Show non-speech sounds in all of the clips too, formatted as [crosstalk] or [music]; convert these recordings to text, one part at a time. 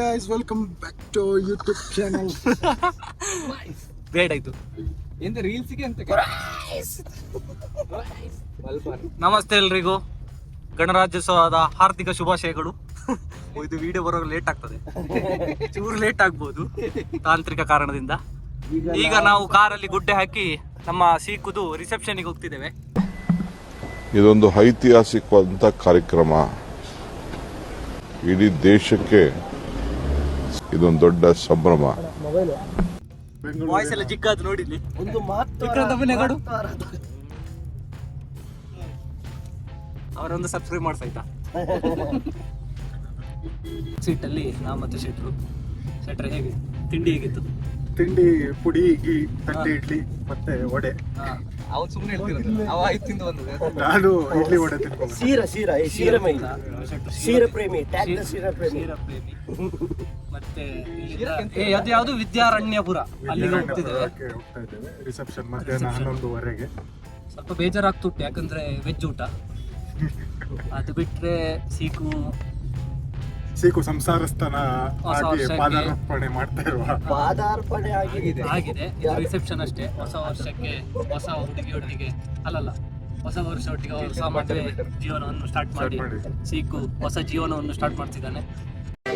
guys, welcome back to YouTube channel great ಬೇಡ ಇದು ಎಂತ ರೀಲ್ಸ್ಗೆ ಅಂತ ನಮಸ್ತೆ ಎಲ್ರಿಗೂ. ಗಣರಾಜ್ಯೋತ್ಸವದ ಹಾರ್ದಿಕ ಶುಭಾಶಯಗಳು. ಇದು ವಿಡಿಯೋ ಬರೋ ಲೇಟ್ ಆಗ್ತದೆ. ಚೂರು ಲೇಟ್ ಆಗ್ಬೋದು ತಾಂತ್ರಿಕ ಕಾರಣದಿಂದ. ಈಗ ನಾವು ಕಾರಲ್ಲಿ ಗುಡ್ಡೆ ಹಾಕಿ ನಮ್ಮ ಸೀಕುದು ರಿಸೆಪ್ಷನ್ಗೆ ಹೋಗ್ತಿದ್ದೇವೆ. ಇದೊಂದು ಐತಿಹಾಸಿಕವಾದಂಥ ಕಾರ್ಯಕ್ರಮ. ಇಡೀ ದೇಶಕ್ಕೆ ಇದೊಂದು ದೊಡ್ಡ ಸಂಭ್ರಮ. ವಾಯ್ಸ್ ಎಲ್ಲ ಚಿಕ್ಕದು ನೋಡಿಲಿ ಒಂದು ಅಭಿನಯಗಳು ಅವರೊಂದು ಸಬ್ಸ್ಕ್ರೈಬ್ ಮಾಡ್ಸಾಯ್ತಾ? [laughs] ಸೀಟಲ್ಲಿ ನಾ ಮತ್ತೆ ಶೆಟ್ರು ಶೆಟ್ರ್ ಹೇಗೆ? ತಿಂಡಿ ಹೇಗಿತ್ತು? ತಿಂಡಿ ಪುಡಿ ಈ ತಟ್ಟೆ ಇಡ್ಲಿ ಮತ್ತೆ ವಡೆ. ಅವ್ನು ಸುಮ್ಮನೆ ಹೇಳ್ತಿರೋದು. ಅವ ಐದು ತಿಂದು ಬಂದದ್ದು. ನಾನು ಇಡ್ಲಿ ವಡೆ ತಿನ್ಕೊಂಡು ಸೀರ ಸೀರ ಸೀರ ಮೈ ಸೀರ ಪ್ರೇಮಿ ಟ್ಯಾಗ್ ದ ಸೀರ ಪ್ರೇಮಿ. ಸೀರ ಪ್ರೇಮಿ. ಮತ್ತೆ ಅದು ಯಾವುದು? ವಿದ್ಯಾರಣ್ಯಪುರ. ಅಲ್ಲಿಗೆ ಹೋಗ್ತಿದ್ದೇವೆ. ಹೋಗ್ತಾ ಇದ್ದೇವೆ. ರಿಸೆಪ್ಷನ್ ಮಧ್ಯಾಹ್ನ ಹನ್ನೊಂದುವರೆಗೆ. ಸ್ವಲ್ಪ ಬೇಜಾರಾಗ್ತುಂಟು ಯಾಕಂದ್ರೆ ವೆಜ್ ಊಟ. [laughs] ಅದು ಬಿಟ್ರೆ ಸೀಕು. ಸೀಕು ಸಂಸಾರಸ್ಥನ ಹೊಸ ಆಗಿ ಪಾದಾರ್ಪಣೆ ಮಾಡ್ತಾ ಇರುವ. ಪಾದಾರ್ಪಣೆ ಆಗಿದೆ. ಆಗಿದೆ. ರಿಸೆಪ್ಷನ್ ಅಷ್ಟೇ. ಹೊಸ ವರ್ಷಕ್ಕೆ ಹೊಸ ಹುಡುಗಿಯೊಟ್ಟಿಗೆ ಅಲ್ಲಲ್ಲ ಹೊಸ ವರ್ಷ ಒಟ್ಟಿಗೆ ಹೊಸ ಮದುವೆ ಜೀವನವನ್ನು ಸ್ಟಾರ್ಟ್ ಮಾಡಿ ಮಾಡಿ. ಸೀಕು ಹೊಸ ಜೀವನವನ್ನು ಸ್ಟಾರ್ಟ್ ಮಾಡ್ತಿದ್ದಾನೆ.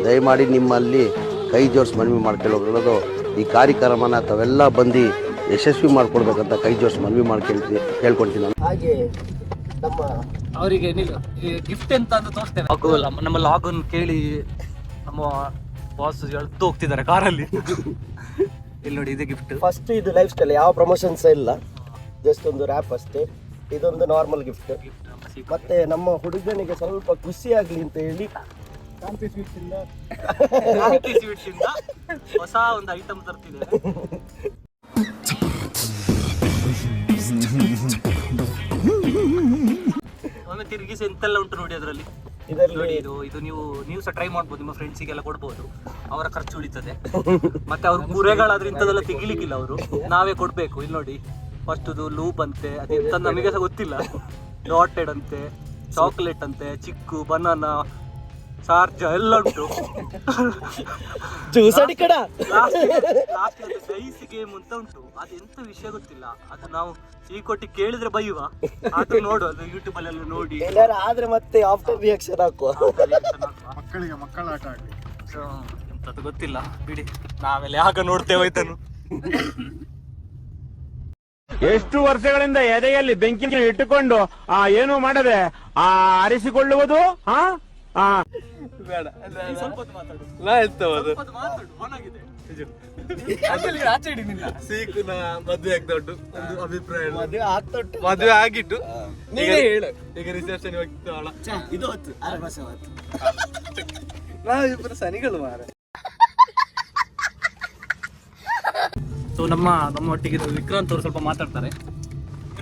ದಯಮಾಡಿ ನಿಮ್ಮಲ್ಲಿ ಕೈ ಜೋಡಿಸಿ ಮನವಿ ಮಾಡ್ಕೊಳ್ಳೋದು ಈ ಕಾರ್ಯಕ್ರಮನ ತಾವೆಲ್ಲ ಬಂದು ಯಶಸ್ವಿ ಮಾಡ್ಕೊಡ್ಬೇಕಂತ ಕೈ ಜೋಡಿಸಿ ಮನವಿ ಮಾಡ್ಕೊಳ್ತೀನಿ ಕೇಳ್ಕೊಳ್ತೀನಿ ನಾನು. ಹಾಗೆ ನಮ್ಮ ಅವರಿಗೆ ಗಿಫ್ಟ್ ಎಂತ ಅಂತ ತೋರಿಸ್ತೇವೆ ನಮ್ಮ ಲಾಗನ್ ಕೇಳಿ ನಮ್ಮ ಬಾಸ್ ಎಳ್ದು ಹೋಗ್ತಿದ್ದಾರೆ ಕಾರಲ್ಲಿ. ಇಲ್ಲಿ ನೋಡಿ ಇದು ಗಿಫ್ಟ್ ಫಸ್ಟ್ ಇದು ಲೈಫ್ ಸ್ಟೈಲ್ ಯಾವ ಪ್ರಮೋಷನ್ಸ್ ಇಲ್ಲ. ಜಸ್ಟ್ ಒಂದು ರ್ಯಾಪ್ ಅಷ್ಟೇ. ಇದೊಂದು ನಾರ್ಮಲ್ ಗಿಫ್ಟ್ ಮತ್ತೆ ನಮ್ಮ ಹುಡುಗನಿಗೆ ಸ್ವಲ್ಪ ಖುಷಿ ಆಗ್ಲಿ ಅಂತ ಹೇಳಿ ಕ್ರಾಂತಿ ಸ್ವೀಟ್ಸ್ ಇಂದ ಹೊಸ ಒಂದು ಐಟಮ್ ತರ್ತಿದ್ದೇವೆ ಒಮ್ಮೆ ತಿರುಗಿಸಿ ಎಂತೆಲ್ಲ ಉಂಟು ನೋಡಿ ಅದರಲ್ಲಿ. ನೋಡಿ ಇದು ಇದು ನೀವು ನೀವು ಸಹ ಟ್ರೈ ಮಾಡ್ಬೋದು ನಿಮ್ಮ ಫ್ರೆಂಡ್ಸಿಗೆಲ್ಲ ಕೊಡ್ಬೋದು. ಅವರ ಖರ್ಚು ಉಳಿತದೆ. ಮತ್ತೆ ಅವ್ರ ಕುರೆಗಳಾದ್ರೆ ಇಂಥದ್ದೆಲ್ಲ ತೆಗಿಲಿಕ್ಕಿಲ್ಲ ಅವರು. ನಾವೇ ಕೊಡ್ಬೇಕು ಇಲ್ಲಿ ನೋಡಿ. ಫಸ್ಟ್ ಲೂಪ್ ಅಂತೆ ಅದೆಂತ ನಮಗೆ ಸಹ ಗೊತ್ತಿಲ್ಲ. ಡಾಟೆಡ್ ಅಂತೆ ಚಾಕ್ಲೇಟ್ ಅಂತೆ ಚಿಕ್ಕು ಬನಾನಾ ಚಾರ್ಜ ಎಲ್ಲ ಉಂಟು. ಜ್ಯೂಸ್ ಅಡಿಕಡ ಲಾಸ್ಟ್ ಡೈಸ್ ಗೇಮ್ ಅಂತ ಉಂಟು. ಅದೆಂತ ವಿಷಯ ಗೊತ್ತಿಲ್ಲ. ಅದು ನಾವು ಚೀಕೊಟ್ಟಿ ಕೇಳಿದ್ರೆ ಬೈಯುವ. ಅದು ನೋಡು ಅದು ಯೂಟ್ಯೂಬ್ ಅಲ್ಲೆಲ್ಲ ನೋಡಿ. ಎಲ್ಲಾರು ಆದ್ರೆ ಮತ್ತೆ ಆಫ್ಟರ್ ರಿಯಾಕ್ಷನ್ ಹಾಕುವ. ಮಕ್ಕಳಿಗೆ ಮಕ್ಕಳ ಆಟ ಆಗಲಿ ಎಂತದ್ದು ಗೊತ್ತಿಲ್ಲ. ಬಿಡಿ. ನಾವೆಲ್ಲ ಯಾಕ ನೋಡ್ತೇವೆ ಹೋಯ್ತನು ಎಷ್ಟು ವರ್ಷಗಳಿಂದ ಎದೆಯಲ್ಲಿ ಬೆಂಕಿ ಇಟ್ಟುಕೊಂಡು ಆ ಏನು ಮಾಡದೆ ಆ ಆರಿಸಿಕೊಳ್ಳುವುದು ಆ ಸೀಕುನ ಮದುವೆ ಆಗ್ದೊಡ್ಡು ಒಂದು ಅಭಿಪ್ರಾಯ ಮದ್ವೆ ಆಗಿಟ್ಟು. ಹೇಳು. ಈಗ ರಿಸೆಪ್ಷನ್ ಹೋಗ್ತಾವಳ ಇದು ಹೊತ್ತು. ನಾವಿಬ್ಬರು ಸನಿಗಳು ಮಾರ ಸೊ ನಮ್ಮ ನಮ್ಮ ಒಟ್ಟಿಗೆ ವಿಕ್ರಾಂತ್ ಅವರು ಸ್ವಲ್ಪ ಮಾತಾಡ್ತಾರೆ.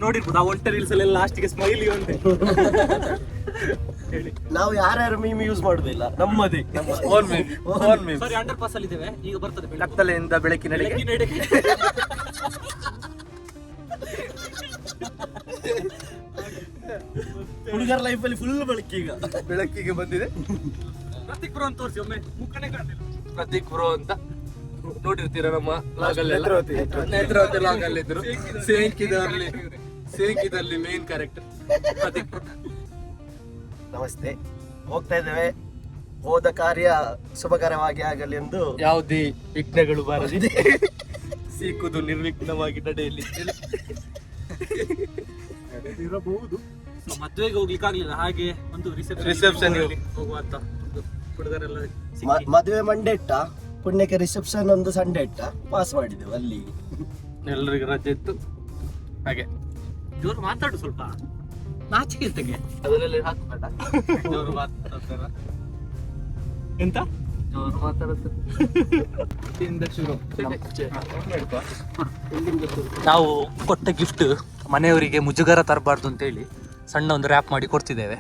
ನೋಡಿರ್ಬೋದು ಆ ಒಂಟೆ ರೀಲ್ಸ್ ಅಲ್ಲಿ ಲಾಸ್ಟಿಗೆ ಸ್ಮೈಲಿ ಒಂದೇ ಹೇಳಿ ನಾವು ಯಾರ್ಯಾರು ಮೀಮ್ ಯೂಸ್ ಮಾಡುದಿಲ್ಲ ನಮ್ಮದೇ. ಫೋನ್ ಮೀಮ್ ಫೋನ್ ಮೀಮ್ ಸರಿ ಅಂಡರ್ ಪಾಸ್ ಅಲ್ಲಿ ಇದ್ದೇವೆ ಈಗ ಬರ್ತದೆ. ಕತ್ತಲೆಯಿಂದ ಬೆಳಕಿನಡೆಗೆ ಹುಡುಗರ ಲೈಫ್ ಅಲ್ಲಿ ಫುಲ್ ಬಳಕೀಗ ಬೆಳಕಿಗೆ ಬಂದಿದೆ. ಪ್ರತೀಕ್ ಬ್ರೋ ಅಂತ ತೋರಿಸಿ ಒಮ್ಮೆ ಮುಖನೇ ಕಾಣಲಿಲ್ಲ ಪ್ರತೀಕ್ ಬ್ರೋ ಅಂತ ನೋಡಿರ್ತೀರ ನಮ್ಮ ಲಾಗಲ್ಲಿ ನೇತ್ರಾವತಿ ಲಾಗ್ ಅಲ್ಲಿ ಇದ್ರು ಸೇಂಕಿದಲ್ಲಿ ಸೇಂಕಿದಲ್ಲಿ ಮೇನ್ ಕ್ಯಾರೆಕ್ಟರ್ ಪ್ರತೀಕ್ ಬ್ರೋ ನಮಸ್ತೆ. ಹೋಗ್ತಾ ಇದ್ದೇವೆ. ಹೋದ ಕಾರ್ಯ ಶುಭಕರವಾಗಿ ಆಗಲಿ ಎಂದು ಯಾವುದೇ ವಿಘ್ನಗಳು ಬಾರದೆ ಸಿಕ್ಕುದು ನಿರ್ವಿಘ್ನವಾಗಿ ನಡೆಯಲಿ. ಇರಬಹುದು ಮದುವೆಗೆ ಹೋಗ್ಲಿಕ್ಕೆ ಆಗ್ಲಿಲ್ಲ. ಹಾಗೆ ಒಂದು ರಿಸೆಪ್ಷನ್ ಹೋಗುವ ಅಂತ ಒಂದು ಹುಡುಗರೆಲ್ಲ ಸಿಕ್ಕಿ. ಮದುವೆ ಮಂಡೆ ಇಟ್ಟ ಪುಣ್ಯಕ್ಕೆ ರಿಸೆಪ್ಷನ್ ಒಂದು ಸಂಡೆ ಇಟ್ಟ ಪಾಸ್ ಮಾಡಿದೆವು ಅಲ್ಲಿ. ಎಲ್ಲರಿಗೂ ರಜೆ ಇತ್ತು. ಹಾಗೆ. ಜೋರು ಮಾತಾಡು ಸ್ವಲ್ಪ. ನಾಚಿಕೆ ತೆಗೆ ಅದರಲ್ಲಿ ಹಾಕ್ಬೇಡ ಜೋರು ಮಾತಾಡ್ತಾರ ಎಂತ? ಜೋರು ಮಾತಾಡುತ್ತೆ ಇಂದ ಶುರು. ನಾವು ಕೊಟ್ಟ ಗಿಫ್ಟ್ ಮನೆಯವರಿಗೆ ಮುಜುಗರ ತರಬಾರ್ದು ಅಂತೇಳಿ ಸಣ್ಣ ಒಂದು ರ್ಯಾಪ್ ಮಾಡಿ ಕೊಡ್ತಿದ್ದೇವೆ.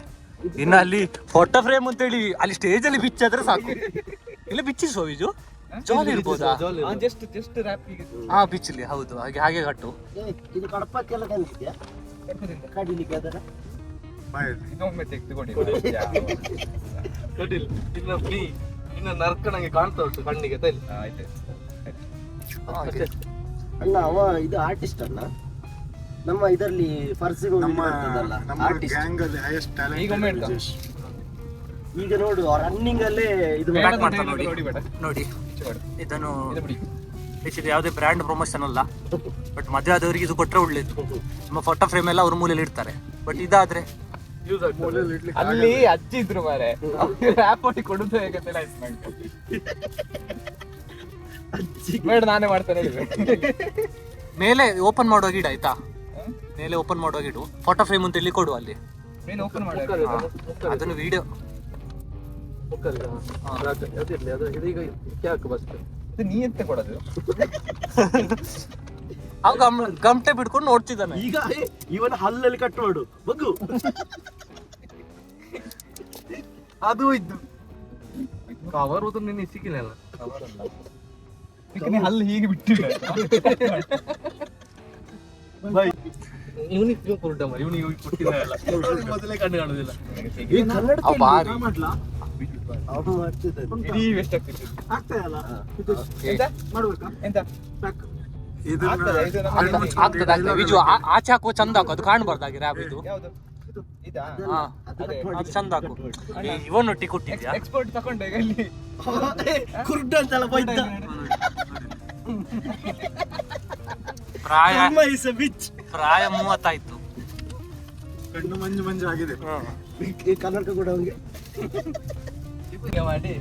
ಇನ್ನು ಅಲ್ಲಿ ಫೋಟೋ ಫ್ರೇಮ್ ಅಂತೇಳಿ ಅಲ್ಲಿ ಸ್ಟೇಜ್ ಅಲ್ಲಿ ಬಿಚ್ಚಾದ್ರೆ ಸಾಕು. ಇಲ್ಲ ಬಿಚ್ಚಿ ಸೋವಿಜು ಜಾಲಿ ಇರ್ಬೋದಾ ಜಸ್ಟ್ ಜಸ್ಟ್ ರ್ಯಾಪಿಗೆ ಹಾ ಬಿಚ್ಚಲಿ ಹೌದು. ಹಾಗೆ ಹಾಗೆ ಕಟ್ಟು. ಇದು ಕಡಪಕ್ಕೆ ಎಲ್ಲ ತಂದಿದ್ಯಾ? ಕಡಿಲಿಕ್ಕೆ ಅದರ ಬಾಯಲ್ಲಿ ಇನ್ನೊಮ್ಮೆ ತೆಗೆದುಕೊಂಡು ಕೊಡಿಲ್ಲ ಫ್ರೀ ನೀ ಇನ್ನು ನರ್ಕ ನಂಗೆ ಕಾಣ್ತಾ ಉಂಟು ಕಣ್ಣಿಗೆ ತಲೆ ಆಯ್ತು ಅಲ್ಲ ಅವ ಇದು ಆರ್ಟಿಸ್ಟ್ ಅಲ್ಲ? ನಮ್ಮ ಇದರಲ್ಲಿ ಫರ್ಸಿಗೆ ನಮ್ಮ ನಮ್ಮ ಆರ್ಟಿಸ್ಟ್ ಹೈಯೆಸ್ಟ್. ಟ್ಯಾಲೆಂಟ್ ಈಗ ನೋಡು ರನ್ನಿಂಗ್ ಅಲ್ಲೇ ಇದು ನೋಡಿ. ನೋಡಿ ಇದನ್ನು ಇದು ಯಾವುದೇ ಬ್ರ್ಯಾಂಡ್ ಪ್ರಮೋಷನ್ ಅಲ್ಲ. ಬಟ್ ಮದುವೆ ಆದವರಿಗೆ ಇದು ಕೊಟ್ಟರೆ ಒಳ್ಳೇದು. ನಮ್ಮ ಫೋಟೋ ಫ್ರೇಮ್ ಎಲ್ಲ ಅವ್ರ ಮೂಲೆಯಲ್ಲಿ ಇಡ್ತಾರೆ. ಬಟ್ ಇದಾದ್ರೆ ಅಲ್ಲಿ ಅಜ್ಜಿ ಇದ್ರು ಮಾರೆ. ರ್ಯಾಪ್ ಮಾಡಿ ಕೊಡುದು ಹೇಗೆ ಬೇಡ ನಾನೇ ಮಾಡ್ತೇನೆ ಮೇಲೆ ಓಪನ್ ಮಾಡುವ ಗಿಡ ಆಯ್ತಾ? ಮೇಲೆ ಓಪನ್ ಮಾಡುವ ಗಿಡು ಫೋಟೋ ಫ್ರೇಮ್ ಅಂತ ಇಲ್ಲಿ ಕೊಡು ಅಲ್ಲಿ. ಓಪನ್ ಮಾಡಿ ಅದನ್ನು ವಿಡಿಯೋ ಇದು ನೀ ಎಂತ ಕೊಡೋದು? [laughs] ಅವ ಗಮ್ ಗಮಟೆ ಬಿಡ್ಕೊಂಡು ನೋಡ್ತಿದ್ದಾನೆ. ಈಗ ಇವನ ಹಲ್ಲಲ್ಲಿ ಕಟ್ ಮಾಡು. ಬಗ್ಗು ಅದು ಇದ್ದು. ಕವರ್ ಹೋದ್ರೆ ನಿನ್ನೆ ಸಿಕ್ಕಿಲ್ಲ ಅಲ್ಲ. ಕವರ್ ಅಲ್ಲ ಅಲ್ಲಿ ಹೀಗೆ ಬಿಟ್ಟಿಲ್ಲ ಇವನಿಗೆ ಕುರುಡ ಮರಿ. ಇವನಿಗೆ ಕೊಟ್ಟಿಲ್ಲ ಮೊದಲೇ ಕಣ್ಣು ಕಾಣುದಿಲ್ಲ. ಇದು ಆಚೆ ಹಾಕುವ ಚಂದ ಹಾಕು. ಅದು ಕಾಣಬಾರ್ದಾಗಿ ರ್ಯಾಬ್ ಇದು. ಅದು ಚಂದ ಹಾಕು. ಇವನೊಟ್ಟಿ ಕೊಟ್ಟಿದ್ಯಾ? ಎಕ್ಸ್ಪೋರ್ಟ್ ತಕೊಂಡೆ ಈಗ ಇಲ್ಲಿ. ಏ, ಕುರುಡ ಅಂತೆಲ್ಲ ಬೈದ ಪ್ರಾಯ. ಪ್ರಾಯ ಮೂವತ್ತಾಯ್ತು. ಕಣ್ಣು ಮಂಜು ಮಂಜು ಆಗಿದೆ. ಈ ಕನ್ನಡಕ ಕೂಡ ಅವ್ನಿಗೆ ಹೀಗೆ. ಮಾಡಿ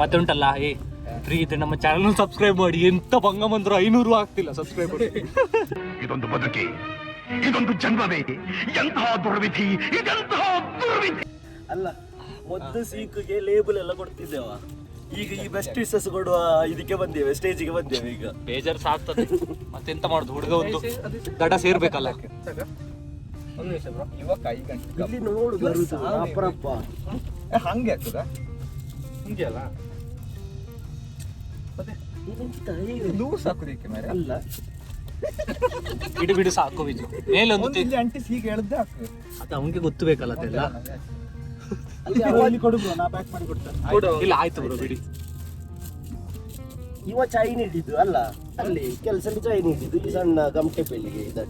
ಮತ್ತೆ ಉಂಟಲ್ಲ ಏ ಫ್ರೀ ಇದೆ ನಮ್ಮ ಚಾನಲ್ ಸಬ್ಸ್ಕ್ರೈಬ್ ಮಾಡಿ. ಎಂತ ಭಂಗ ಬಂದ್ರು ಐನೂರು ಆಗ್ತಿಲ್ಲ ಸಬ್ಸ್ಕ್ರೈಬ್ ಇದೊಂದು ಬದುಕಿ ಇದೊಂದು ಜನ್ಮವೇ ಎಂತಹ ದುರ್ವಿಧಿ ಇದೆಂತಹ ದುರ್ವಿಧಿ. ಅಲ್ಲ ಮೊದಲು ಸೀಕ್ಗೆ ಲೇಬಲ್ ಎಲ್ಲ ಕೊಡ್ತಿದ್ದೇವ. ಈಗ ಈ ಬೆಸ್ಟ್ ವಿಸಸ್ ಕೊಡುವ ಇದಕ್ಕೆ ಬಂದೇವೆ ಸ್ಟೇಜಿಗೆ ಬಂದೇವೆ ಈಗ. ಬೇಜಾರ್ ಸಾಕ್ತದೆ. ಮತ್ತೆ ಎಂತ ಮಾಡುದು? ಹುಡುಗ ಒಂದು ದಡ ಸೇರ್ಬೇಕಲ್ಲ. ಒಂದು ನಿಮಿಷ ಬ್ರೋ. ಇವಾಗ ಕೈ ಗಂಟು ಇಲ್ಲಿ ನೋಡು ಬರುದು ಅಪರಪ್ಪ. ಹಂಗೆ ಆಗ್ತದ ಹಿಂಗೆ ಅಲ್ಲ ಮತ್ತೆ? ಲೂಸ್ ಹಾಕುದಕ್ಕೆ ಮಾರೆ ಅಲ್ಲ ಬಿಡು ಬಿಡು ಸಾಕು ಬಿಜು ಮೇಲೆ ಒಂದು ಅಂಟಿಸಿ ಹೀಗೆ ಎಳ್ದೆ ಅದು ಅವನಿಗೆ ಗೊತ್ತು ಬೇಕಲ್ಲ ಅದೆಲ್ಲ ಅಲ್ಲಿ ಕೊಡು bro, ನಾ ಪ್ಯಾಕ್ ಮಾಡಿ ಕೊಡ್ತೇನೆ ಇಲ್ಲ ಆಯ್ತು ಬ್ರೋ ಬಿಡಿ ಇವ ಚೈನ್ ಹಿಡಿದು ಅಲ್ಲ ಅಲ್ಲಿ ಕೆಲಸ ಚೈನ್ ಹಿಡಿದು ಈ ಸಣ್ಣ ಗಮಟೆ ಪೆಲ್ಲಿಗೆ ಇದೆ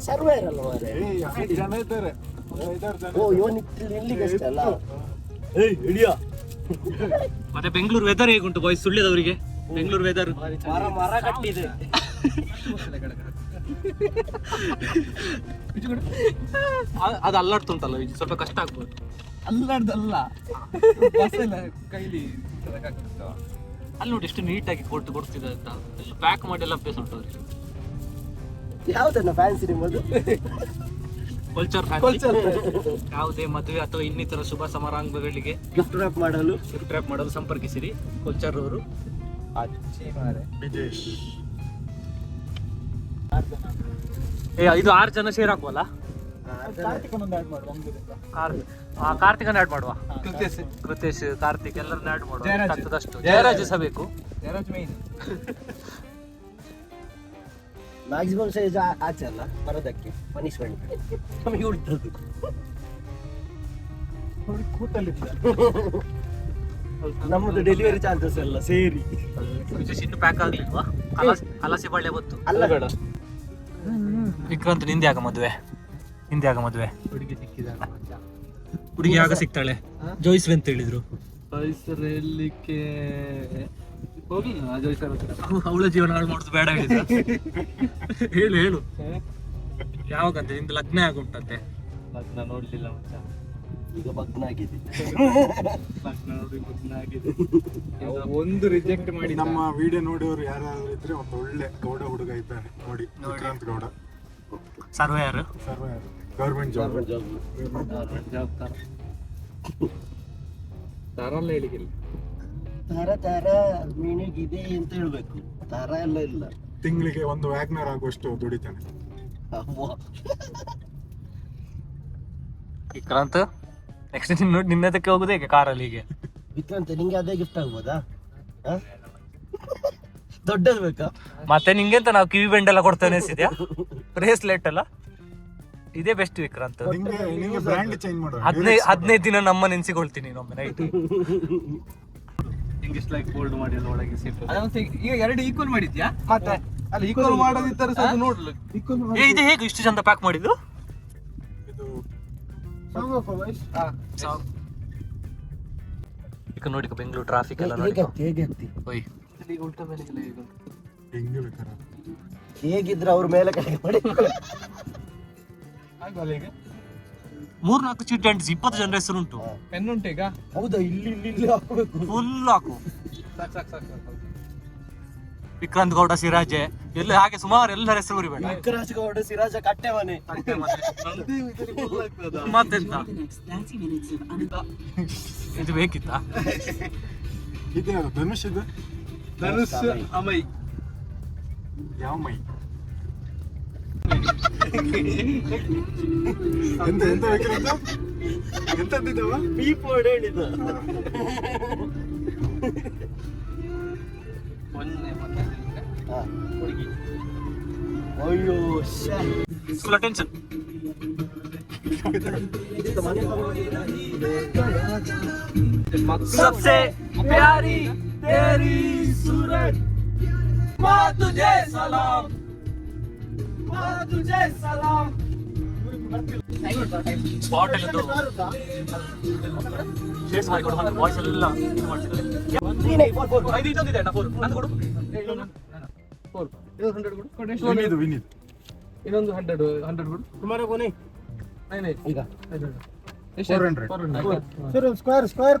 ಸರ್ವೇರ್ ಅಲ್ಲ ಮಾರೆ ಜನ ಇದ್ದಾರೆ ಓ ಇವನ್ ಇಲ್ಲಿ ಇಲ್ಲಿಗೆ ಅಷ್ಟೇ ಅಲ್ಲ? ಏಯ್ ಹಿಡಿಯ. ಮತ್ತೆ ಬೆಂಗಳೂರು ವೆದರ್ ಹೇಗುಂಟು ಬಾಯ್ಸ್ ಸುಳ್ಳಿದವರಿಗೆ ಬೆಂಗಳೂರು ವೆದರ್ ಮರ ಮರ ಕಟ್ಟಿದೆ. ಅದು ಅಲ್ಲಾಡ್ತುಂಟಲ್ಲ ಸ್ವಲ್ಪ ಕಷ್ಟ ಆಗ್ಬೋದು. ಅಲ್ಲಾಡ್ದಲ್ಲ. ಕೈಲಿ. ಅಲ್ಲಿ ನೋಡಿ ಎಷ್ಟು ನೀಟಾಗಿ ಕೊಟ್ಟು ಕೊಡ್ತಿದೆ ಅಂತ. ಪ್ಯಾಕ್ ಮಾಡಿ ಎಲ್ಲ ಅಭ್ಯಾಸ ಉಂಟು ಅವ್ರಿಗೆ ಯಾವ್ದನ್ನ ಫ್ಯಾನ್ಸಿ ನಿಮ್ಮದು? ಕಲ್ಚರ್ ಯಾವುದೇ ಮದುವೆ ಅಥವಾ ಇನ್ನಿತರ ಶುಭ ಸಮಾರಂಭಗಳಿಗೆ ಗಿಫ್ಟ್ ರ್ಯಾಪ್ ಮಾಡಲು. ಗಿಫ್ಟ್ ರ್ಯಾಪ್ ಮಾಡಲು ಸಂಪರ್ಕಿಸಿರಿ. ಕಲ್ಚರ್ ಅವರು ಏ ಇದು ಆರು ಜನ ಶೇರ್ ಹಾಕುವಲ್ಲ? ಕಾರ್ತಿಕನ ಆಡ್ ಮಾಡುವ ಕೃತೇಶ್ ಕಾರ್ತಿಕ್ ಎಲ್ಲರನ್ನ ಆಡ್ ಮಾಡುವ. ಜಯರಾಜ್. ಸಬೇಕು ಜಯರಾಜ್. [laughs] ಮ್ಯಾಕ್ಸಿಮಮ್ ಸೈಜ್ ಆಚೆ ಅಲ್ಲ ಬರೋದಕ್ಕೆ ಪನಿಷ್ಮೆಂಟ್ ನಮಗೆ ಉಳಿದದ್ದು ನಮ್ಮದು ಡೆಲಿವರಿ ಚಾರ್ಜಸ್ ಎಲ್ಲ ಸೇರಿ. ವಿಶೇಷ ಇನ್ನು ಪ್ಯಾಕ್ ಆಗ್ಲಿಲ್ವಾ? ಅಲಸೆ ಬಳ್ಳೆ ಬಂತು. ಅಲ್ಲ ಬೇಡ. ವಿಕ್ರಾಂತ್ ನಿಂದೆ ಆಗ ಮದುವೆ. ನಿಂದೆ ಆಗ ಮದುವೆ. ಹುಡುಗಿ ಸಿಕ್ಕಿದಾಗ ಹುಡುಗಿ ಆಗ ಸಿಗ್ತಾಳೆ ಜೋಯಿಸ್ವೆ ಅಂತ ಹೇಳಿದ್ರು. ಪರಿಸರಲಿಕ್ಕೆ ಹೋಗ್ಲಿಲ್ಲ ನಾ ಸರ್ ಹತ್ರ. ಅವಳ ಜೀವನ ಹಾಳು ಮಾಡುದು ಬೇಡ ಹೇಳಿದ ಹೇಳು ಹೇಳು. ಯಾವಾಗಂತೆ? ನಿಂದು ಲಗ್ನ ಆಗುಂಟಂತೆ ಲಗ್ನ ನೋಡ್ಲಿಲ್ಲ ಮಚ್ಚ. ಈಗ ಭಗ್ನ ಆಗಿದೆ. ಲಗ್ನ ನೋಡಿ ಲಗ್ನ ಆಗಿದೆ. ಒಂದು ರಿಜೆಕ್ಟ್ ಮಾಡಿ ನಮ್ಮ ವಿಡಿಯೋ ನೋಡೋರು ಯಾರಾದ್ರೂ ಇದ್ರೆ ಒಂದು ಒಳ್ಳೆ ಗೌಡ ಹುಡುಗ ಇದ್ದಾನೆ. ನೋಡಿ Vikrant Gowda. Surveyor surveyor government job job ತರ. ತರಲ್ಲ ಹೇಳಿಗಿಲ್ಲ. ತರ ತರ ಮಿನಿಗಿದೆ ಅಂತ ಹೇಳ್ಬೇಕು. ತರ ಎಲ್ಲ ಇಲ್ಲ. ತಿಂಗಳಿಗೆ ಒಂದು ವ್ಯಾಗ್ನರ್ ಆಗುವಷ್ಟು ದುಡಿತಾನೆ. ವಿಕ್ರಾಂತ್ ನೆಕ್ಸ್ಟ್ ನಿನ್ನ ನಿನ್ನದಕ್ಕೆ ಹೋಗುದು ಹೇಗೆ ಕಾರಲ್ಲಿ ಹೀಗೆ? ವಿಕ್ರಾಂತ್ ನಿಂಗೆ ಅದೇ ಗಿಫ್ಟ್ ಆಗ್ಬೋದಾ? ಹ? ದೊಡ್ಡದು ಬೇಕಾ? ಮತ್ತೆ ನಿಂಗೆಂತ ನಾವು ಕಿವಿ ಬೆಂಡ್ ಎಲ್ಲ ಕೊಡ್ತೇನೆ ಅನಿಸಿದ್ಯಾ? ಬ್ರೇಸ್ಲೆಟ್ ಅಲ್ಲ? ಇದೇ ಬೆಸ್ಟ್ ವಿಕ್ರಾಂತ್. ನಿಂಗೆ ನಿಂಗೆ ಬ್ರ್ಯಾಂಡ್ ಚೇಂಜ್ ಮಾಡುವ. ಹದಿನೈದು ಹದಿನೈದು ದಿನ ನಮ್ಮ ನೆನ್ಸಿಕೊಳ್ತೀನಿ ಇನ್ನೊಮ್ಮೆ ನೈಟ್ [laughs] ಲೈಕ್ ಬೋಲ್ಡ್ ಮಾಡಿ ಒಳಗೆ ಸೇಫ್ ಈಗ ಎರಡು ಈಕ್ವಲ್ ಮಾಡಿದ್ಯಾ? ಮತ್ತೆ ಅಲ್ಲ ಈಕ್ವಲ್ ಮಾಡೋದಿದ್ದರೆ ಸ್ವಲ್ಪ ನೋಡ್ಲು. ಏ ಇದು ಹೇಗೆ? ಇಷ್ಟು ಚಂದ ಪ್ಯಾಕ್ ಮಾಡಿದ್ದು? ಇದು ಈಗ ನೋಡಿ ಬೆಂಗಳೂರು ಟ್ರಾಫಿಕ್ ಎಲ್ಲ ನೋಡಿ ಹೇಗೆ ಹತ್ತಿ ಓಯ್. ಈಗ ಉಲ್ಟಾ ಮೇಲೆ ಇಲ್ಲ ಈಗ. ಹೆಂಗೆ ಬೇಕಾರೆ ಹೇಗಿದ್ರೆ ಅವ್ರ ಮೇಲೆ ಕಡೆ ಮಾಡಿ ಮೂರ್ನಾಲ್ಕು ಚೀಟ್ ಅಂಟಿಸಿ ಇಪ್ಪತ್ತು ಜನರ ಹೆಸರು ಉಂಟು. ಪೆನ್ ಉಂಟು ಈಗ? ಹೌದಾ? ಇಲ್ಲಿ ಇಲ್ಲಿ ಇಲ್ಲಿ ಹಾಕ್ಬೇಕು. ಫುಲ್ ಹಾಕು. ಸಾಕು ಸಾಕು ಸಾಕು ಸಾಕು ವಿಕ್ರಾಂತ್ ಗೌಡ ಸಿರಾಜೆ ಎಲ್ಲ ಹಾಗೆ ಸುಮಾರು ಎಲ್ಲರ ಹೆಸರು ಬರಿಬೇಡ ವಿಕ್ರಾಜ್ ಗೌಡ ಸಿರಾಜ ಕಟ್ಟೆ ಮನೆ ಮತ್ತೆಂತ? ಇದು ಬೇಕಿತ್ತ? ಇದು ಧನುಷ್ ಇದು? ಧನುಷ್ ಅಮೈ ಯಾವ ಮೈ? ಎಂತ ಎಂತ ಬೇಕಿರೋದು ಎಂತದ್ದಿದ್ದವ ಪೀಪೋಡ್ ಹೇಳಿದ ಮೊನ್ನೆ ಮೊನ್ನೆ ಹಾ. ಹುಡುಗಿ ಅಯ್ಯೋ ಶ್ಯಾ. ಫುಲ್ ಟೆನ್ಷನ್ सबसे प्यारी तेरी सूरत माँ तुझे सलाम ಸ್ಪಾಟ್ ಅಲ್ಲಿ ಮಾಡಿ ವಾಯ್ಸ್ ಎಲ್ಲ ಇದು ಮಾಡ್ತಿದ್ದಾರೆ. ಫೋರ್ ಫೋರ್ ಐದು ಕೊಡು ಫೋರ್ ಹಂಡ್ರೆಡ್ ಕೊಡು. ಇದು ಹಂಡ್ರೆಡ್ ಹಂಡ್ರೆಡ್ ಕೊಡು. ಸುಮಾರು ಕೊನೆ. ನೈನ್ ಐದು ಈಗ ಫೋರ್ ಸ್ಕ್ವೇರ್ ಸ್ಕ್ವೇರ್ ಸ್ಕ್ವೇರ್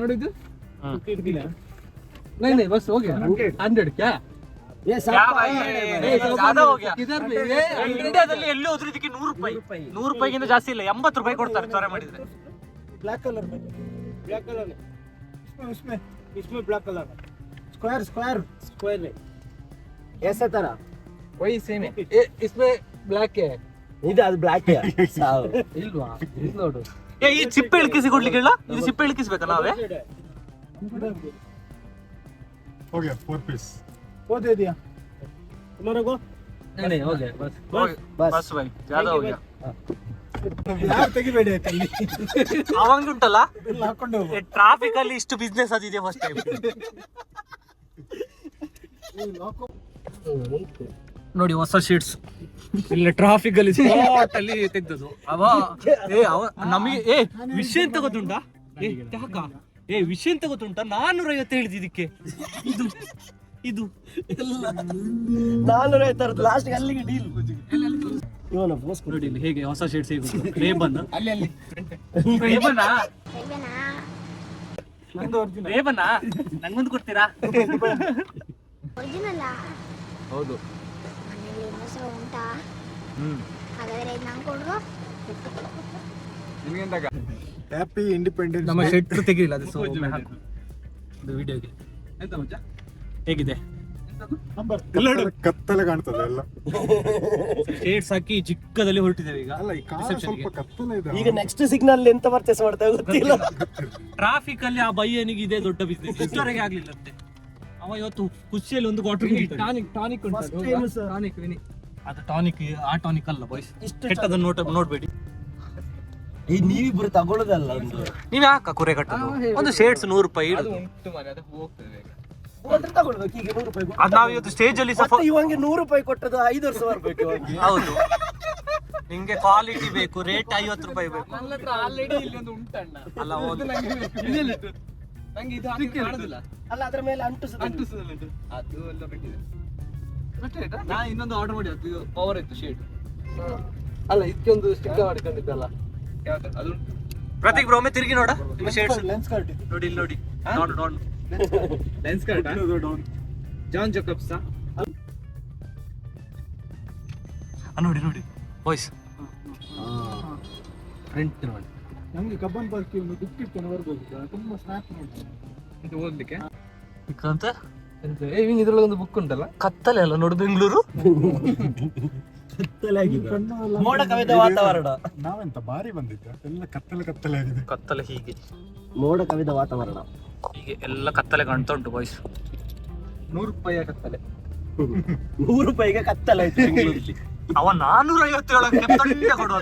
ನೋಡಿದ್ದು? ನೈನ್ ನೈ ನೈ ಬಸ್ ಓಕೆ ಹಂಡ್ರೆಡ್ ಕ್ಯಾ? ಇಂಡಿಯಾದಲ್ಲಿ ಎಲ್ಲಿ ಹೋದ್ರು ಇದಕ್ಕೆ ನೂರು ರೂಪಾಯಿ ನೂರು ರೂಪಾಯಿಗಿಂತ ಜಾಸ್ತಿ ಇಲ್ಲ ಎಂಬತ್ತು ರೂಪಾಯಿ ಕೊಡ್ತಾರೆ ತ್ವರೆ ಮಾಡಿದ್ರೆ ब्लैक कलर में ब्लैक कलर में इसमें उसमें इसमें black colour square square square में ऐसा तरह वही सेम है ये इसमें ब्लैक है ಇದು ಅದು ಬ್ಲ್ಯಾಕ್ ಸಾವು ಇಲ್ವಾ ಇದು ನೋಡು ಏ ಈ ಚಿಪ್ಪೆ ಇಳಿಕಿಸಿ ಕೊಡ್ಲಿಕ್ಕೆ ಹೇಳ ಇದು ಚಿಪ್ಪೆ ಇಳಿಕಿಸ್ಬೇಕಾ ನಾವೇ हो गया फोर पीस वो दे दिया तुम्हारे को नहीं नहीं हो गया बस बस ಬಸ್ ಬೈ ಜಾದ ಹೋಗ್ಯ ಯಾರು ತೆಗಿಬೇಡಿ ಆಯ್ತಾ ಅಲ್ಲಿ ಅವಂಗ ಉಂಟಲ್ಲ ಎಲ್ಲ ಹಾಕೊಂಡು ಹೋಗು ಟ್ರಾಫಿಕ್ ಅಲ್ಲಿ ಇಷ್ಟು ಬಿಸ್ನೆಸ್ ಅದಿದೆ ಫಸ್ಟ್ ಟೈಮ್ ನೋಡಿ ಹೊಸ ಶೀಟ್ಸ್ ಇಲ್ಲ ಟ್ರಾಫಿಕ್ ಅಲ್ಲಿ ಸ್ಪಾಟ್ ಅಲ್ಲಿ ತೆಗ್ದದು ಅವ ಏ ಅವ ನಮಗೆ ಏ ವಿಷಯ ಎಂತ ಗೊತ್ತುಂಟಾ ಏ ಯಾಕ ಏ ವಿಷಯ ಎಂತ ಗೊತ್ತುಂಟಾ ನಾನೂರ ಐವತ್ತು ಹೇಳಿದ್ ಇದಕ್ಕೆ ಇದು ಇದು. ನಾನು ಐವತ್ತಾರು ಲಾಸ್ಟ್ ಅಲ್ಲಿಗೆ ಡೀಲ್ ಇವನ ಪೋಸ್ ನೋಡಿ ಇಲ್ಲಿ ಹೇಗೆ ಹೊಸ ಶೇಡ್ಸ್ ಹೇಗೆ ರೇಬನ್ [laughs] ಅಲ್ಲಿ ಅಲ್ಲಿ. ರೇಬನಾ ರೇಬನ್ ನಂಗೊಂದು ಕೊಡ್ತೀರಾ? ಒರಿಜಿನಲ್ ಹೌದು. ಉಂಟಾ? ಹಾಗಾದ್ರೆ ಇದು ನಂಗೆ ಹ್ಯಾಪಿ ಇಂಡಿಪೆಂಡೆನ್ಸ್ ನಮ್ಮ ಶೆಟ್ ತೆಗಿಲಿಲ್ಲ ಅದು ಸೊ ಇದು ವಿಡಿಯೋಗೆ ಎಂತ ಮಚ್ಚ? ಹೇಗಿದೆ? ಕತ್ತಲೆ ಕಾಣ್ತದೆ ಎಲ್ಲ. ಶೇಡ್ಸ್ ಹಾಕಿ ಚಿಕ್ಕದಲ್ಲಿ ಹೊರಟಿದ್ದೇವೆ ಈಗ ಅಲ್ಲ ಈ ಕಾರ್ ಸ್ವಲ್ಪ ಕತ್ತಲೆ ಇದೆ. ಈಗ ನೆಕ್ಸ್ಟ್ ಸಿಗ್ನಲ್ ಎಂತ ಪರ್ಚೇಸ್ ಮಾಡ್ತಾ ಗೊತ್ತಿಲ್ಲ. ಟ್ರಾಫಿಕ್ ಅಲ್ಲಿ ಆ ಬಯ್ಯನಿಗೆ ಇದೆ ದೊಡ್ಡ ಬಿಸ್ನೆಸ್ ಇಷ್ಟವರೆಗೆ ಆಗ್ಲಿಲ್ಲ ಅಂತೆ. ಅವ ಇವತ್ತು ಖುಷಿಯಲ್ಲಿ ಒಂದು ವಾಟರ್ ಟಾನಿಕ್ ಟಾನಿಕ್ ಟಾನಿಕ್ ವಿನಿ ಅದು. ಟಾನಿಕ್ ಆ ಟಾನಿಕ್ ಅಲ್ಲ ಬಾಯ್ಸ್ ಇಷ್ಟು ಕೆಟ್ಟದನ್ನ ನೋಟ ನೋಡ್ಬೇಡಿ. ಈ ನೀವಿಬ್ರು ತಗೊಳ್ಳೋದಲ್ಲ ಒಂದು ನೀವ್ ಯಾಕ ಕುರೆ ಕಟ್ಟೋದು? ಒಂದು ಶೇಡ್ಸ್ ನೂರು ರೂಪಾಯಿ ಅದು ಇಡುದು. ಉಂಟು ಅದು ಹೋಗ್ತದೆ. ತಗೊಳ್ಬೇಕು ಈಗ ನೂರು ರೂಪಾಯಿ ಅದ್ ನಾವ್ ಇವತ್ತು ಸ್ಟೇಜ್ ಅಲ್ಲಿ ಸಹ ಇವಂಗೆ ನೂರು ರೂಪಾಯಿ ಕೊಟ್ಟದ್ದು ಐದು ವರ್ಷ ಬರ್ಬೇಕು ಇವಂಗೆ. [laughs] ಹೌದು. ನಿಂಗೆ ಕ್ವಾಲಿಟಿ ಬೇಕು ರೇಟ್ ಐವತ್ತು ರೂಪಾಯಿ ಬೇಕು. ನನ್ನ ಹತ್ರ ಆಲ್ರೆಡಿ ಇಲ್ಲಿ ಒಂದು ಉಂಟಣ್ಣ. ಅಲ್ಲ ಹೌದು ನಂಗೆ ಇದು ಹಾಕಿ ಕಾಣುದಿಲ್ಲ ಅಲ್ಲ ಅದ್ರ ಮೇಲೆ ಅಂಟು ಅಂಟಿಸುದಿಲ್ಲ ಅದು ಎಲ್ಲ ಬಿಟ್ಟಿದೆ. ನಾ ಇನ್ನೊಂದು ಆರ್ಡರ್ ಮಾಡಿ ಅದು ಪವರ್ ಇತ್ತು ಶೇಡ್ ಅಲ್ಲ ಇದಕ್ಕೆ ಒಂದು ಸ್ಟಿಕ್ಕರ್ ಮಾಡ್ಕೊಂಡಿದ್ದಲ್ಲ. ಯಾವ್ದು? ಅದು. ಪ್ರತೀಕ್ ಬ್ರೋಮೆ ತಿರುಗಿ ನೋಡ. ನಿಮ್ಮ ಶೇಡ್ ಲೆನ್ಸ್ ಕಾರ್ಡ್ ನೋಡಿ ಇಲ್ಲಿ ನೋಡಿ. ನೋಡು ನೋಡು. ಲೆನ್ಸ್ ಕಾರ್ಟ್ ಜಾನ್ ಜಕಬ್ಸ್ ನೋಡಿ ನೋಡಿ. ಬಾಯ್ಸ್ ಫ್ರಂಟ್ ನೋಡಿ. ನಮಗೆ ಕಬ್ಬನ್ ಪಾರ್ಕ್ ಒಂದು ಬುಕ್ ಇಟ್ಕೊಂಡು ಬರ್ಬೋದು ತುಂಬಾ ಸ್ನಾಪ್ ಮಾಡ್ತಾರೆ ಇದು ಓದ್ಲಿಕ್ಕೆ? ಅಂತ ಎಂತ ಏ ಹಿಂಗ್ ಇದ್ರೊಳಗೆ ಒಂದು ಬುಕ್ ಉಂಟಲ್ಲ? ಕತ್ತಲೆ ಅಲ್ಲ ನೋಡು ಬೆಂಗಳೂರು. ಮೋಡ ಕವಿದ ವಾತಾವರಣ. ನಾವೆಂತ ಬಾರಿ ಬಂದಿದ್ದ ಎಲ್ಲ ಕತ್ತಲೆ ಕತ್ತಲೆ ಆಗಿದೆ. ಕತ್ತಲೆ ಹೀಗೆ. ಮೋಡ ಕವಿದ ವಾತಾವರಣ. ಹೀಗೆ ಎಲ್ಲ ಕತ್ತಲೆ ಕಾಣ್ತಾ ಉಂಟು ಬಾಯ್ಸ್ ನೂರು ರೂಪಾಯಿಯ ಕತ್ತಲೆ. [laughs] ನೂರು ರೂಪಾಯಿಗೆ ಕತ್ತಲಾಯ್ತು ಬೆಂಗಳೂರಲ್ಲಿ. ಅವ ನಾನೂರ ಐವತ್ತೇಳಕ್ಕೆ ಕೊಡುವ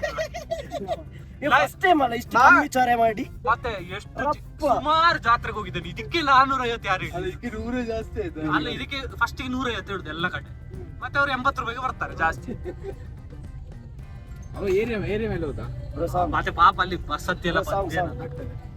ಫಸ್ಟ್ ಟೈಮ್ ಅಲ್ಲ ಇಷ್ಟು ಕಮ್ಮಿ ವಿಚಾರ ಮಾಡಿ. ಮತ್ತೆ ಎಷ್ಟು ಅಪ್ಪ. ಸುಮಾರು ಜಾತ್ರೆಗೆ ಹೋಗಿದ್ದೇನೆ. ಇದಕ್ಕೆ ನಾನೂರ ಐವತ್ತು ಯಾರು ಹೇಳಿದ್ರು? ಅದಕ್ಕೆ ನೂರೇ ಜಾಸ್ತಿ ಆಯ್ತು. ಅಲ್ಲ ಇದಕ್ಕೆ ಫಸ್ಟಿಗೆ ನೂರ ಐವತ್ತು ಹೇಳುದು ಎಲ್ಲ ಕಡೆ. ಮತ್ತೆ ಅವ್ರು ಎಂಬತ್ತು ರೂಪಾಯಿಗೆ ಬರ್ತಾರೆ ಜಾಸ್ತಿ. ಅವ ಏರಿಯಾ ಏರಿಯಾ ಮೇಲೆ ಹೋದ? ಮತ್ತೆ ಪಾಪ ಅಲ್ಲಿ ಬಸ್ ಹತ್ತಿ ಎಲ್ಲ ಸಾವು, ಬಂದು ಸಾವು.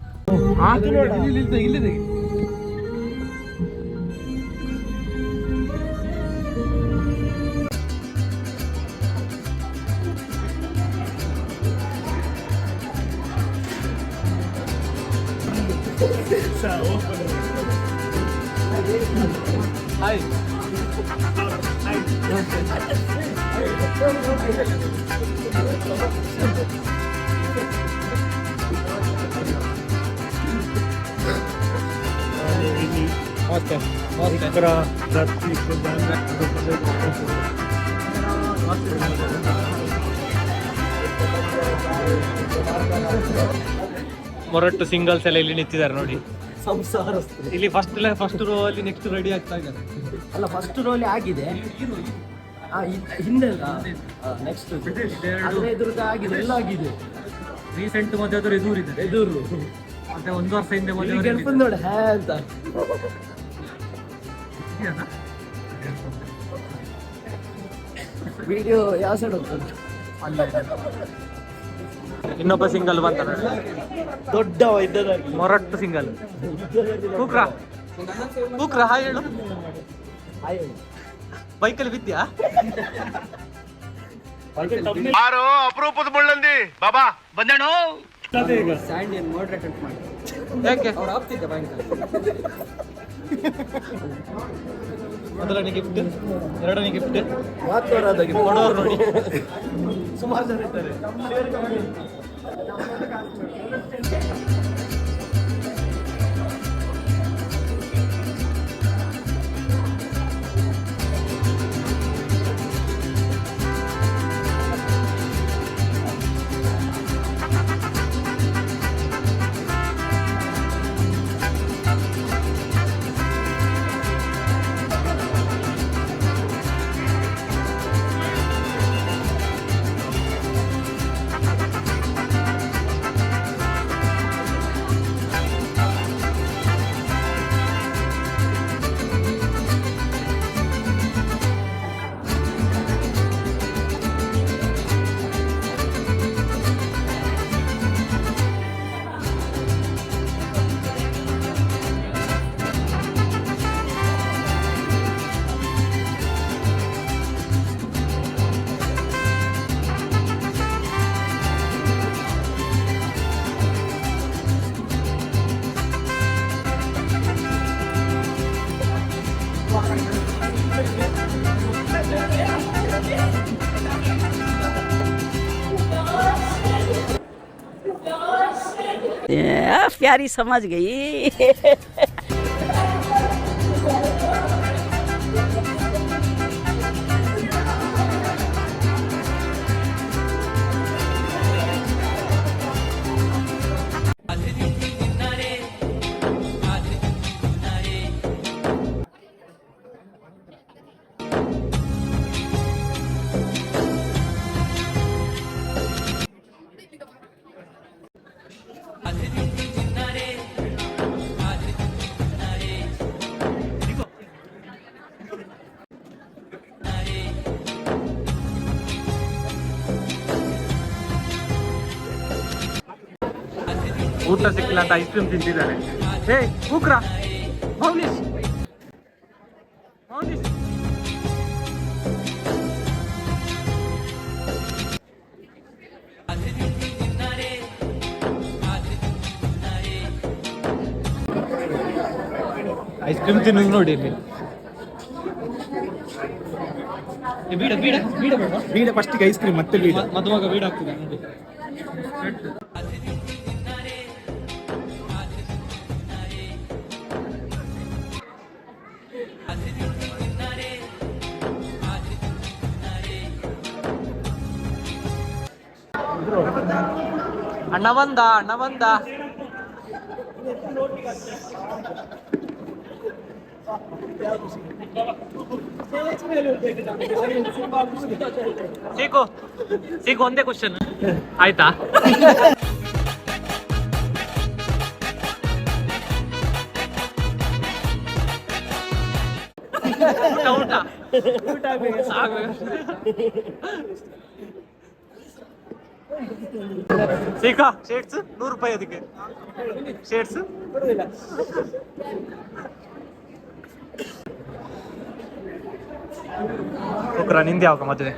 Hayır. Hayır. ಏನಾಗ್ತದೆ? ಇಲ್ಲಿ ಇಲ್ಲಿ ಮೊರಟ್ಟು ಸಿಂಗಲ್ಸ್ ಎಲ್ಲ ಇಲ್ಲಿ ನಿಂತಿದ್ದಾರೆ ನೋಡಿ. ಸಂಸಾರ ಇಲ್ಲಿ ಫಸ್ಟ್ ಫಸ್ಟ್ ರೋ ಅಲ್ಲಿ ನೆಕ್ಸ್ಟ್ ರೆಡಿ ಆಗ್ತಾ ಇದ್ದಾರೆ. ಅಲ್ಲ ಫಸ್ಟ್ ರೋ ಅಲ್ಲಿ ಆಗಿದೆ. ಹಿಂದೆ ನೆಕ್ಸ್ಟ್ ಎದುರುಗ ಆಗಿದೆ ಎಲ್ಲ ಆಗಿದೆ. ರೀಸೆಂಟ್ ಮದುವೆ ಎದುರು ಇದೆ ಎದುರು. ಮತ್ತೆ ಒಂದು ವರ್ಷ ಹಿಂದೆ ನೋಡಿ ಮದುವೆ ಗೆಲ್ಪನ್ ನೋಡಿ ವಿಡಿಯೋ ಯಾವ ಸೈಡ್ ಹೋಗ್ತದೆ ಇನ್ನೊಬ್ಬ ಸಿಂಗಲ್ ಬಂತ ದೊಡ್ಡ ಮೊರಟ್ಟು ಸಿಂಗಲ್ ಕೂಕ್ರ ಕೂಕ್ರ ಹಾಯ್ ಹೇಳು. ಬೈಕಲ್ಲಿ ಬಿದ್ದ್ಯಾ? ಯಾರು ಅಪರೂಪದ ಮುಳ್ಳಂದಿ? ಬಾಬಾ ಬಂದೇಣೋ ಸ್ಯಾಂಡಿಯನ್ ಅಟೆಂಪ್ಟ್ ಮಾಡಿ ಯಾಕೆ? ಅವ್ರು ಆಗ್ತಿದ್ದೆ ಭಯಂಕರ ಮೊದಲನೇ ಗಿಫ್ಟ್ ಎರಡನೇ ಗಿಫ್ಟ್ ಕೊಡೋರು ನೋಡಿ. ಸುಮಾರು ಜನ ಇದ್ದಾರೆ. [laughs] प्यारी समझ गई। ಊಟ ಸಿಕ್ಕಿಲ್ಲ ಅಂತ ಐಸ್ ಕ್ರೀಮ್ ತಿಂತಿದ್ದಾರೆ. ಹೇ ಕೂಕ್ರ ಮೌನಿಶ್. ಮೌನಿಶ್. ಐಸ್ ಕ್ರೀಮ್ ತಿನ್ನೋದು ನೋಡಿ ಇಲ್ಲಿ. ಬೀಡ ಬೀಡ ಬೇಡ ಬೀಡ. ಫಸ್ಟಿಗೆ ಐಸ್ ಕ್ರೀಮ್ ಮತ್ತೆ ಬೀಡ. ಮದುವಾಗ ಬೀಡ ಆಗ್ತದೆ ನೋಡಿ. ಅಣ್ಣ ಬಂದ ಅಣ್ಣ ಬಂದ. ಸೀಕು ಸೀಕು ಒಂದೇ ಕ್ವಶನ್ ಆಯ್ತಾ? ಊಟ ಊಟ. ಶೇರ್ಸ್ ಶೇಡ್ಸ್ ನೂರು ರೂಪಾಯಿ ಅದಕ್ಕೆ. ಶೇಟ್ಸ್ ಹೋಗ್ರ ನಿಂದೆ ಯಾವಾಗ ಮದುವೆ?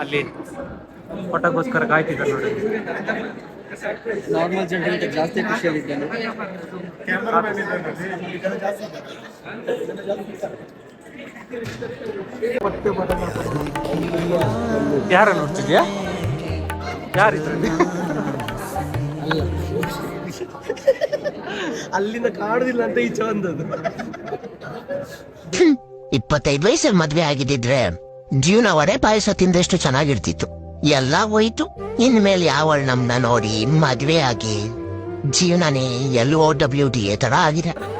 ಅಲ್ಲಿ ಫೋಟೋಗೋಸ್ಕರ ಕಾಯ್ತಿದ್ದಾರೆ ನೋಡಿ. ನಾರ್ಮಲ್ ಜನರಿಗಿಂತ ಜಾಸ್ತಿ ಖುಷಿಯಲ್ಲಿದ್ದೇನೆ ಯಾರ ನೋಡ್ತಿದ್ಯಾ ಯಾರಿದ್ರಲ್ಲಿ? ಅಲ್ಲಿಂದ ಕಾಣುದಿಲ್ಲ ಅಂತ ಈಚೆ ಬಂದದ್ದು. ಇಪ್ಪತ್ತೈದು ವಯಸ್ಸಲ್ಲಿ ಮದ್ವೆ ಆಗಿದ್ದಿದ್ರೆ ಜೀವನ ವಡೆ ಪಾಯಸ ತಿಂದಷ್ಟು ಚೆನ್ನಾಗಿರ್ತಿತ್ತು. ಎಲ್ಲ ಹೋಯ್ತು. ಇನ್ಮೇಲೆ ಯಾವಳು ನಮ್ನ ನೋಡಿ ಮದ್ವೆ ಆಗಿ ಜೀವನನೇ L O W D A ತರ ಆಗಿದೆ.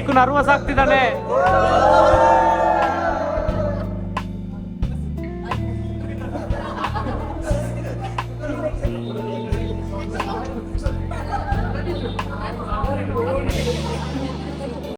ಸೀಕು ನರ್ವಸ್ ಆಗ್ತಿದ್ದಾನೆ.